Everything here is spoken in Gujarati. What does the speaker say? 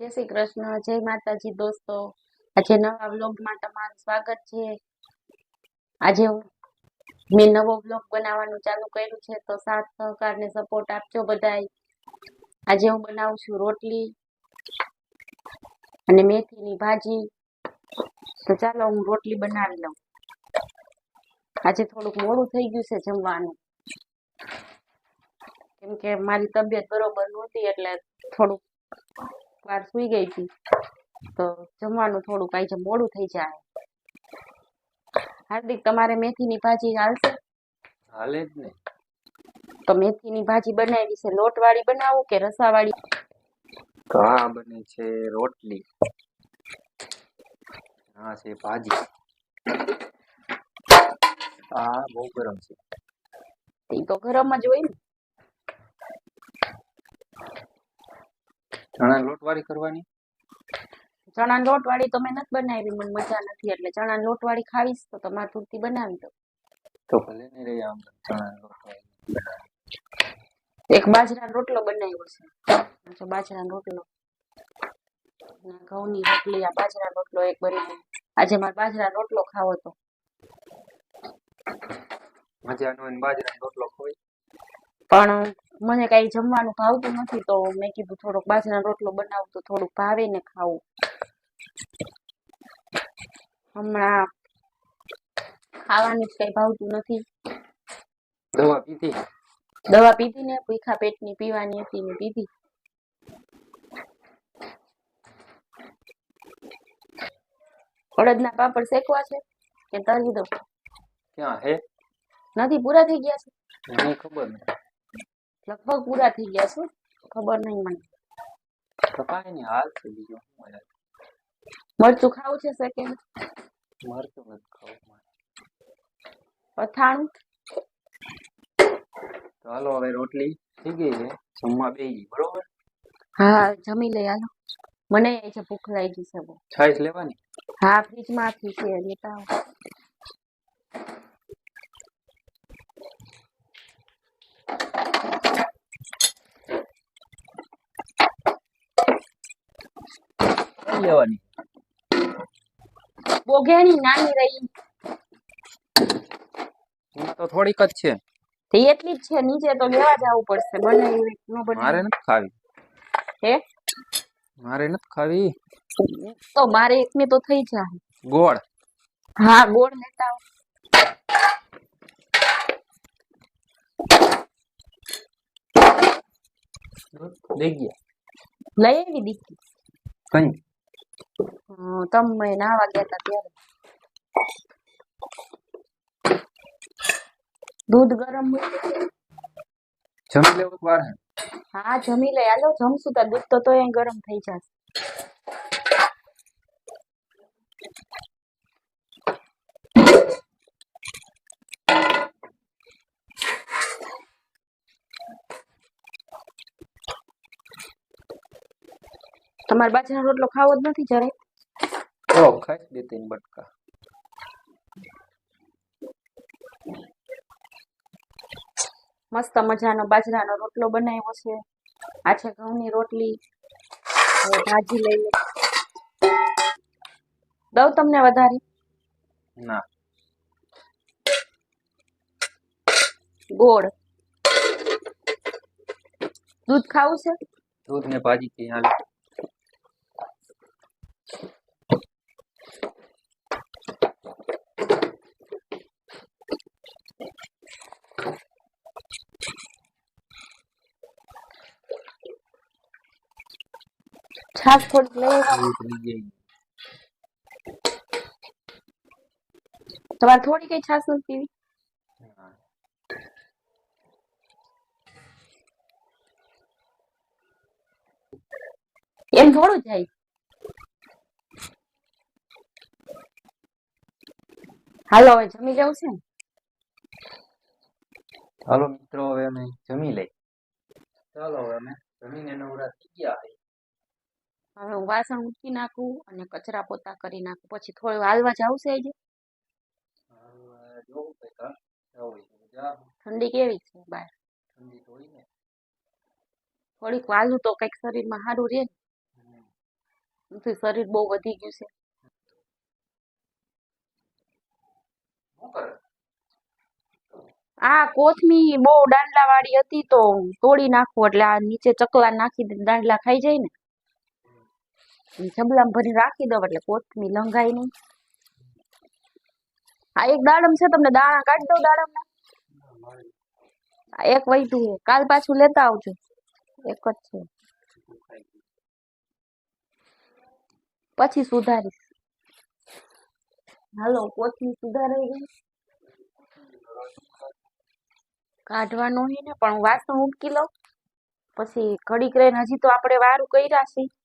જય શ્રી કૃષ્ણ, જય માતાજી દોસ્તો. આજે નવા વ્લોગમાં તમારું સ્વાગત છે. આજે મેં નવો વ્લોગ બનાવવાનું ચાલુ કર્યું છે, તો સાથ સહકાર ને સપોર્ટ આપજો બધાય. આજે હું બનાવું છું રોટલી અને મેથીની ભાજી. તો ચાલો હું રોટલી બનાવી લઉં. આજે થોડુંક મોડું થઈ ગયું છે જમવાનું. કેમ કે મારી તબિયત બરોબર નહોતી એટલે થોડુંક વાર સુઈ ગઈ હતી તો જમવાનું થોડુંક આજે મોડું થઈ જાય. હાર્દિક તમારે મેથીની ભાજી હાલશે? હાલે જ ને. તો મેથીની ભાજી બનાવી છે લોટવાળી બનાવું કે રસાવાળી? આ બને છે રોટલી. હા છે ભાજી. આ બહુ ગરમ છે. એ તો ગરમ જ હોય ને. ચણા લોટવાળી કરવાની? ચણા લોટવાળી તો મેં નથી બનાવી મને મજા નથી. એટલે ચણા લોટવાળી ખાવીશ તો તમારે પૂરતી બનાવી દો તો ભલે નહીં રહી આમ ચણા લોટવાળી એક બાજરાનો રોટલો બનાવ્યો છે. બાજરાનો રોટલો. ના ઘઉંની રોટલી આ બાજરાનો રોટલો એક બની આજે મારે બાજરાનો રોટલો ખાવો હતો. મજાનો બાજરાનો રોટલો ખોઈ પણ મને કઈ જમવાનું ભાવતું નથી તો મેં કીધું થોડોક બાજરાનો રોટલો બનાવું તો થોડુંક ભાવે ને ખાવું. હમણાં ખાવાનું જ કઈ ભાવતું નથી. દવા પીધી? દવા પીધી ને ભૂખા પેટની પીવાની હતી ને પીધી. અડદના પાપડ શેકવા છે? કે તરી દો ક્યાં હે? નથી પૂરા થઈ ગયા છે. નહીં ખબર ને લગભગ પૂરા થઈ ગયા છે. ખબર નહીં મને. તો કાંઈ નહીં હાલ છે બીજું શું હોય? મરચું ખાવું છે સેકન્ડ મરચું નથી ખાવું મારે. અથાણું? તો હાલો હવે રોટલી થઈ ગઈ છે જમવા ગઈ બરોબર? હા જમી લઈ હાલો. મને એ છે ભૂખ લાગી છે બહુ છાશ લેવાની? હા ફ્રીજમાંથી છે લેતા આવો કઈ લેવાની બોઘેણી નાની રહી. એમાં તો થોડીક જ છે. તે એટલી જ છે નીચે તો લેવા જવું પડશે. બને એવી ન બને. મારે નથી ખાવી. હે? મારે નથી ખાવી. તો મારે એકની તો થઈ જાય. ગોળ. હા ગોળ લેતા આવો. લઈ ગયા. લઈ આવી દીધી કઈ? તમે નાવા ગયા હતા ત્યારે. દૂધ ગરમ જમી લેવું વાર હા જમી લઈ હાલો જમશું તો દૂધ તો તોય ગરમ થઈ જશે. તમારે બાજરાનો રોટલો ખાવો જ નથી જરાય? તો ખાઈ દે ત્રણ મસ્ત મજાનો બાજરાનો રોટલો બનાવ્યો છે. આ છે ઘઉંની રોટલી. ભાજી લઈ લે દઉં તમને વધારે? ના. ગોળ. દૂધ ખાવું છે? દૂધ ને ભાજી થી હાલે. છાશ થોડીક લઈ તમારે થોડી કઈ છાશ નથી પીવી. એમ થોડું જાય હાલો, હવે જમી જવું છે ચાલો મિત્રો, હવે અમે જમી લઈ ચાલો, હવે અમે જમીને નવરા થઈ ગયા. હવે હું વાસણ મૂકી નાખું અને કચરા પોતા કરી નાખું. પછી થોડું હાલવા જવું છે. આજે. ઠંડી કેવી છે બહાર થોડીક વાલું તો કંઈક શરીરમાં સારું રહે ને. શરીર બહુ વધી ગયું છે. આ કોથમી બહુ દાંડલા વાળી હતી તો તોડી નાખું. એટલે આ નીચે ચકલા નાખી દાંડલા ખાઈ જાય ને. જબલામાં ભરી રાખી દઉં એટલે કોથમી લંઘાય નહીં. આ એક દાડમ છે, તમને દાણા કાઢી દઉં દાડમના. એક વૈધું છે, કાલ પાછું લેતા આવજો. એક જ છે. પછી સુધારીશ. હાલો કોથમી સુધારાઈ ગઈ. કાઢવાનું હોય ને, પણ વાસણ ઉટકી લઉં. પછી ઘડીક રહીને હજી તો આપણે વારું કર્યા છે.